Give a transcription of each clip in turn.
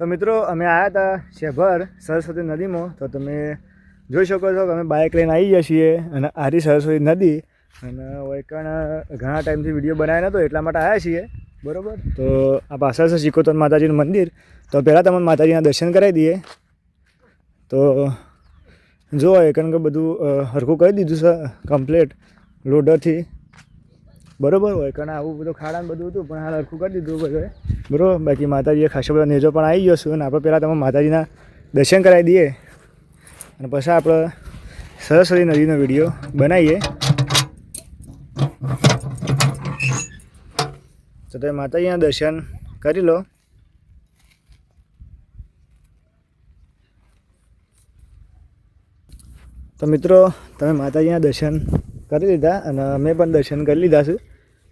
તો મિત્રો, અમે આવ્યા હતા શેભર સરસ્વતી નદીમાં. તો તમે જોઈ શકો છો કે અમે બાઇક લઈને આવી ગયા છીએ અને આરી સરસ્વતી નદી. અને વૈકણ ઘણા ટાઈમથી વીડિયો બનાવ્યો નહોતો એટલા માટે આવ્યા છીએ. બરોબર? તો આ પાછળ છે શિકોતન માતાજીનું મંદિર. તો પહેલાં તમને માતાજીના દર્શન કરાવી દઈએ. તો જો કારણ કે બધું હરખું કરી દીધું છે કમ્પ્લેટ લોડરથી બરોબર? હોય કારણ આવું બધું ખાડાને બધું હતું, પણ હાલ હરખું કરી દીધું બધું. બરોબર? બાકી માતાજીએ ખાસો બધા નેજો પણ આવી ગયો છું અને આપણે પહેલાં તમે માતાજીના દર્શન કરાવી દઈએ. અને પછી આપણે સરસ્વતી નદીનો વીડિયો બનાવીએ. તો તમે માતાજીના દર્શન કરી લો. તો મિત્રો, તમે માતાજીના દર્શન કરી લીધા અને અમે પણ દર્શન કરી લીધા છે.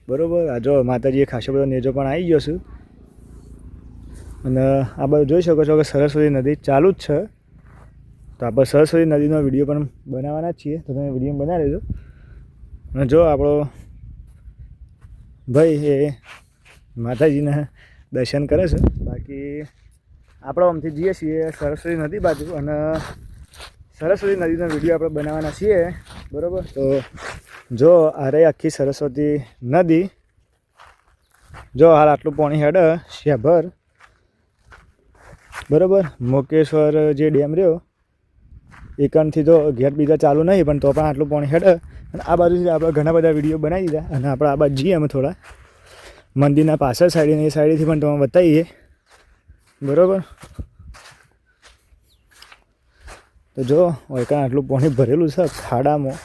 બરાબર? આ જો માતાજીએ ખાસો બધો નેજો પણ આવી ગયો છું. અને આ બધું જોઈ શકો છો કે સરસ્વતી નદી ચાલુ જ છે. તો આપણે સરસ્વતી નદીનો વીડિયો પણ બનાવવાના જ છીએ. તો તમે વીડિયો બનાવી લેજો. અને જો આપણો ભાઈ એ માતાજીના દર્શન કરે છે. બાકી આપણે આમથી જઈએ છીએ સરસ્વતી નદી બાજુ અને સરસ્વતી નદીનો વીડિયો આપણે બનાવવાના છીએ. બરાબર? તો જો આ રહી આખી સરસ્વતી નદી જો હાલ આટલું પાણી હેડ, શેભર. બરાબર? મુકેશ્વર જે ડેમ રહ્યો, એકાંતથી તો ઘેર બીજા ચાલુ નહીં, પણ તો પણ આટલું પાણી હેડ અને આ બાજુથી આપણે ઘણા બધા વીડિયો બનાવી દીધા, અને આપણે આ બાજુ જઈએ અમે થોડા. મંદિરના પાછળ સાઈડ એ સાઈડથી પણ તમે બતાવીએ. બરાબર? તો જો વૈકાણ આટલું પાણી ભરેલું છે, ખાડામાં.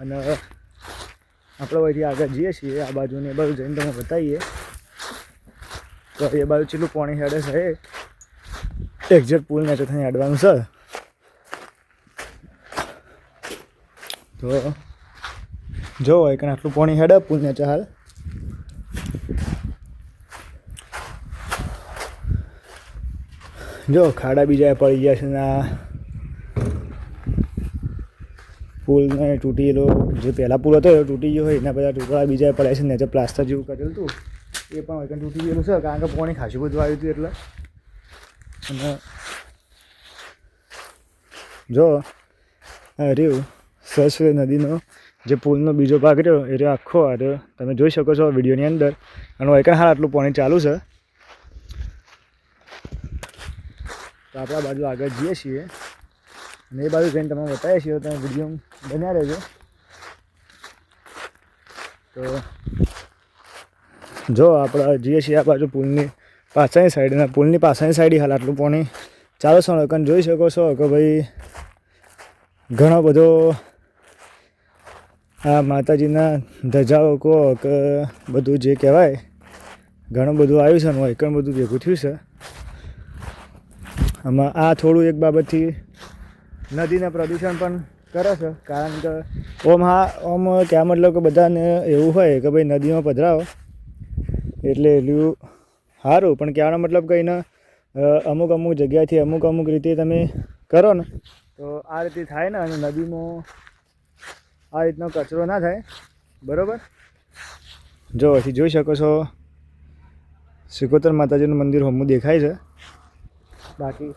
અને આપણે અહીંથી આગળ જઈએ છીએ, આ બાજુને એ બાજુ જઈને તમે બતાવીએ. તો એ બાજુ છેલ્લું પાણી હેડે છે એક્ઝેક્ટ પુલ ને થઈને હેડવાનું છે. તો જો, એક આટલું પાણી હેડે પુલ ચાલ જો, ખાડા બીજા પડી ગયા છે ને પુલને તૂટેલો, જે પહેલાં પુલ હતો, એ તૂટી ગયો હોય, એના બધા ટુકડા બીજા પડ્યા છે ને, જે પ્લાસ્ટર જેવું કરેલું હતું, એ પણ તૂટી ગયેલું છે, કારણ કે પાણી ખાસું બધું આવ્યું હતું એટલે. અને જો, આ રહ્યું સરસ્વતી નદીનો જે પુલનો બીજો ભાગ રહ્યો, એ રહ્યો આખો આ રહ્યો. તમે જોઈ શકો છો વિડીયોની અંદર. અને એક હાલ આટલું પાણી ચાલુ છે. તો આપણા બાજુ આગળ જઈએ છીએ. અને એ બાજુ જઈને તમે બતાવીએ છીએ તમે વીડિયો બન્યા રહેજો. તો જો, આપણે જઈએ છીએ આ બાજુ પુલની પાછળની સાઈડના પુલની પાછળની સાઈડ હાલ આટલું પાણી. ચાલો છો કારણ જોઈ શકો છો કે ભાઈ ઘણો બધો આ માતાજીના ધજાઓ કહો કે બધું જે કહેવાય, ઘણું બધું આવ્યું છે અને એકણ બધું ભેગું થયું છે. આમાં આ થોડું એક બાબતથી નદીને પ્રદૂષણ પણ કરે છે, કારણ કે ઓમ હા, ઓમ ત્યાં મતલબ કે બધાને એવું હોય કે ભાઈ નદીમાં પધરાવો. એટલે એટલું સારું પણ કહેવાનો મતલબ કે એને અમુક અમુક જગ્યાથી અમુક અમુક રીતે તમે કરો ને. તો આ રીતે થાય ને, અને નદીમાં આ રીતનો કચરો ના થાય, બરાબર? જો, અહીંથી જોઈ શકો છો, સિકોતર માતાજીનું મંદિર હમું દેખાય છે. બાકી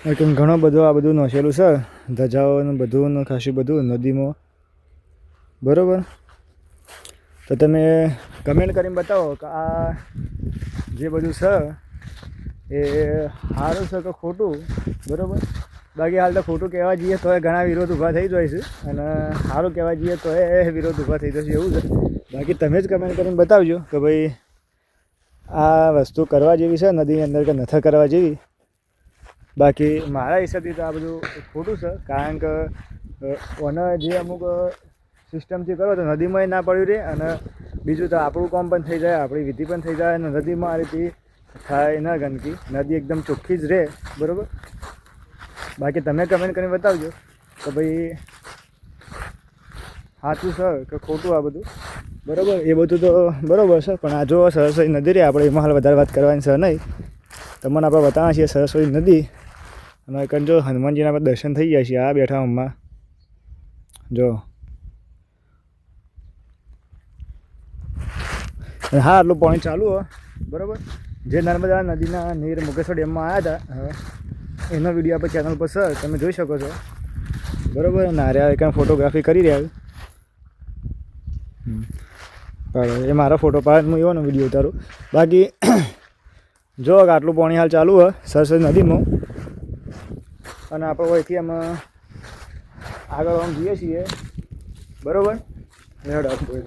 લેકિન ઘણો બધો આ બધું નોખેલું છે ધજાઓનું બધું ખાસું બધું નદીમાં, બરાબર? તો તમે કમેન્ટ કરીને બતાવો કે આ જે બધું છે, એ સારું છે કે ખોટું? બરાબર? બાકી હાલ તો ખોટું કહેવા જઈએ તો ઘણા વિરોધ ઊભા થઈ જાય છે અને સારું કહેવા જઈએ તો એ વિરોધ ઊભા થઈ જશે એવું છે. બાકી તમે જ કમેન્ટ કરીને બતાવજો કે ભાઈ આ વસ્તુ કરવા જેવી છે, નદીની અંદર કે નથી કરવા જેવી? બાકી મારા હિસાબથી તો આ બધું ખોટું છે, કારણ કે ઓને જે અમુક સિસ્ટમથી કરો તો નદીમાંય ના પડ્યું રહે અને બીજું તો આપણું કામ પણ થઈ જાય, આપણી વિધિ પણ થઈ જાય અને નદીમાં આ રીતે થાય ના ગંદકી. નદી એકદમ ચોખ્ખી જ રહે બરાબર? બાકી તમે કમેન્ટ કરીને બતાવજો કે ભાઈ સાચું છે કે ખોટું આ બધું? બરાબર? એ બધું તો બરાબર છે, પણ આ જો સરસ્વતી નદી રે, આપણે એમાં હાલ વધારે વાત કરવાની છે નહીં. તમને આપણે બતાવવા છીએ સરસ્વતી નદી. અને કંજો હનુમાનજીના આપણે દર્શન થઈ ગયા છીએ, આ બેઠા હમણાં. જો. અને હા, આટલું પાણી ચાલુ હો. બરાબર? જે નર્મદા નદીના નીર મુકેશ્વર ડેમમાં આવ્યા હતા, હવે એનો વીડિયો આપણે ચેનલ પર સર તમે જોઈ શકો છો. બરાબર? નાર્યા એક ફોટોગ્રાફી કરી રહ્યા. એ મારા ફોટો પાડ હું એવાનો વીડિયો ઉતારું. બાકી, જો આટલું પાણી હાલ ચાલુ હોય સરસ્વતી નદીમાં અને આપણે અહીંથી આમ આગળ આમ જઈએ છીએ. બરાબર? હેડ આપવું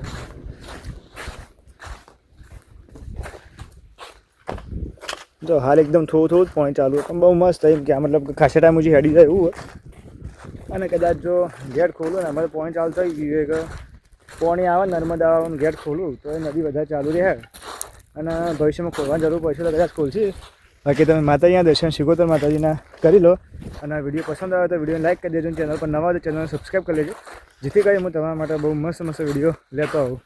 જો હાલ એકદમ થોડું થોડું જ પાણી ચાલુ પણ બહુ મસ્ત એમ કે મતલબ કે ખાસા ટાઈમ હજી હેડી જાય એવું હોય અને કદાચ જો ગેટ ખોલું ને અમારે પાણી ચાલુ થઈ ગયું કે પાણી આવે નર્મદા ગેટ ખોલું તો એ નદી વધારે ચાલુ રહે. અને ભવિષ્યમાં ખોલવાની જરૂર પડશે તો કદાચ ખોલશે. બાકી તમે માતાજીના દર્શન શિકોતર માતાજીના કરી લો. અને વીડિયો પસંદ આવે તો વિડીયોને લાઈક કરી દેજો ચેનલ પર નવા હોય ચેનલને સબસ્ક્રાઈબ કરી લેજો. જેથી કરી હું તમારા માટે બહુ મસ્ત મસ્ત વીડિયો લેતો આવું.